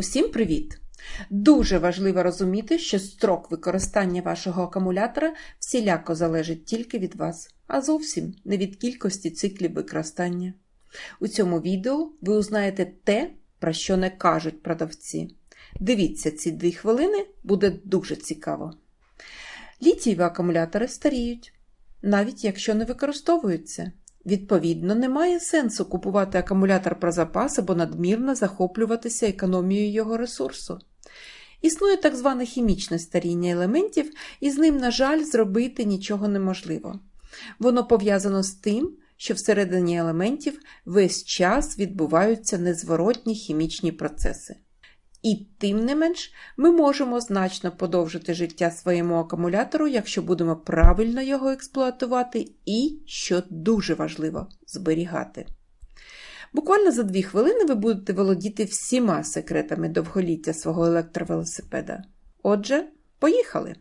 Усім привіт! Дуже важливо розуміти, що строк використання вашого акумулятора всіляко залежить тільки від вас, а зовсім не від кількості циклів використання. У цьому відео ви узнаєте те, про що не кажуть продавці. Дивіться ці дві хвилини, буде дуже цікаво. Літієві акумулятори старіють, навіть якщо не використовуються. Відповідно, немає сенсу купувати акумулятор про запас або надмірно захоплюватися економією його ресурсу. Існує так зване хімічне старіння елементів, і з ним, на жаль, зробити нічого неможливо. Воно пов'язано з тим, що всередині елементів весь час відбуваються незворотні хімічні процеси. І тим не менш, ми можемо значно подовжити життя своєму акумулятору, якщо будемо правильно його експлуатувати і, що дуже важливо, зберігати. Буквально за дві хвилини ви будете володіти всіма секретами довголіття свого електровелосипеда. Отже, поїхали!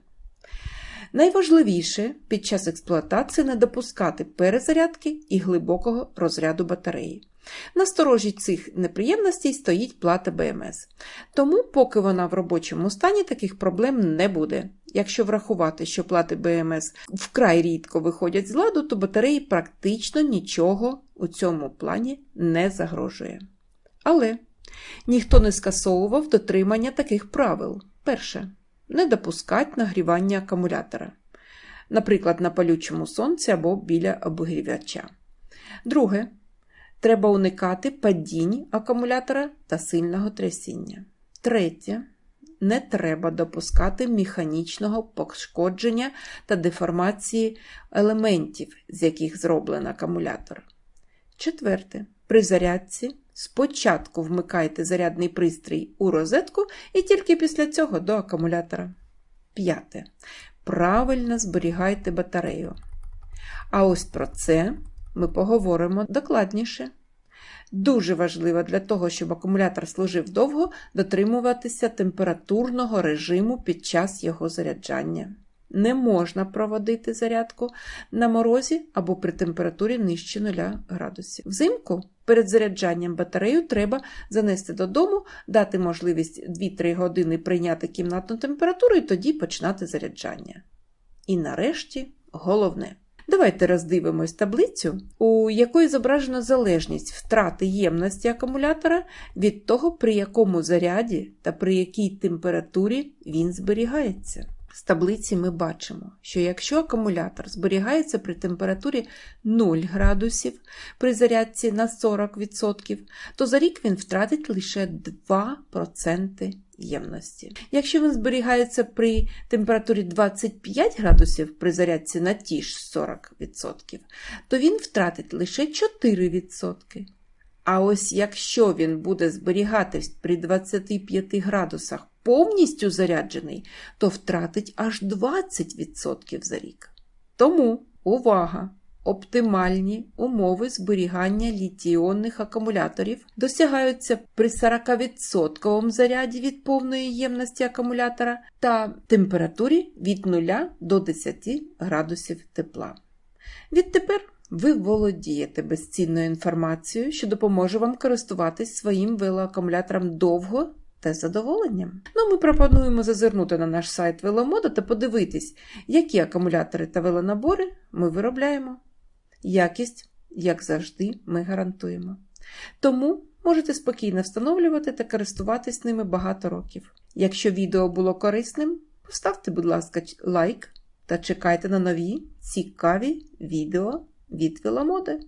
Найважливіше під час експлуатації не допускати перезарядки і глибокого розряду батареї. На сторожі цих неприємностей стоїть плата БМС. Тому, поки вона в робочому стані, таких проблем не буде. Якщо врахувати, що плати БМС вкрай рідко виходять з ладу, то батареї практично нічого у цьому плані не загрожує. Але ніхто не скасовував дотримання таких правил. Перше, не допускать нагрівання акумулятора, наприклад, на палючому сонці або біля обігрівача. Друге, Треба уникати падінь акумулятора та сильного трясіння. Третє. Не треба допускати механічного пошкодження та деформації елементів, з яких зроблений акумулятор. Четверте. При зарядці спочатку вмикайте зарядний пристрій у розетку і тільки після цього до акумулятора. П'яте. Правильно зберігайте батарею. А ось про це ми поговоримо докладніше. Дуже важливо для того, щоб акумулятор служив довго, дотримуватися температурного режиму під час його заряджання. Не можна проводити зарядку на морозі або при температурі нижче 0 градусів. Взимку перед заряджанням батарею треба занести додому, дати можливість 2-3 години прийняти кімнатну температуру і тоді починати заряджання. І нарешті головне. Давайте роздивимось таблицю, у якої зображена залежність втрати ємності акумулятора від того, при якому заряді та при якій температурі він зберігається. З таблиці ми бачимо, що якщо акумулятор зберігається при температурі 0 градусів при зарядці на 40%, то за рік він втратить лише 2% ємності. Якщо він зберігається при температурі 25 градусів при зарядці на ті ж 40%, то він втратить лише 4%. А ось якщо він буде зберігатись при 25 градусах повністю заряджений, то втратить аж 20% за рік. Тому увага! Оптимальні умови зберігання літіонних акумуляторів досягаються при 40% заряді від повної ємності акумулятора та температурі від 0 до 10 градусів тепла. Відтепер ви володієте безцінною інформацією, що допоможе вам користуватись своїм велоакумулятором довго та задоволенням. Ну, ми пропонуємо зазирнути на наш сайт Веломода та подивитись, які акумулятори та велонабори ми виробляємо. Якість, як завжди, ми гарантуємо. Тому можете спокійно встановлювати та користуватись ними багато років. Якщо відео було корисним, поставте, будь ласка, лайк та чекайте на нові цікаві відео від Веломоди.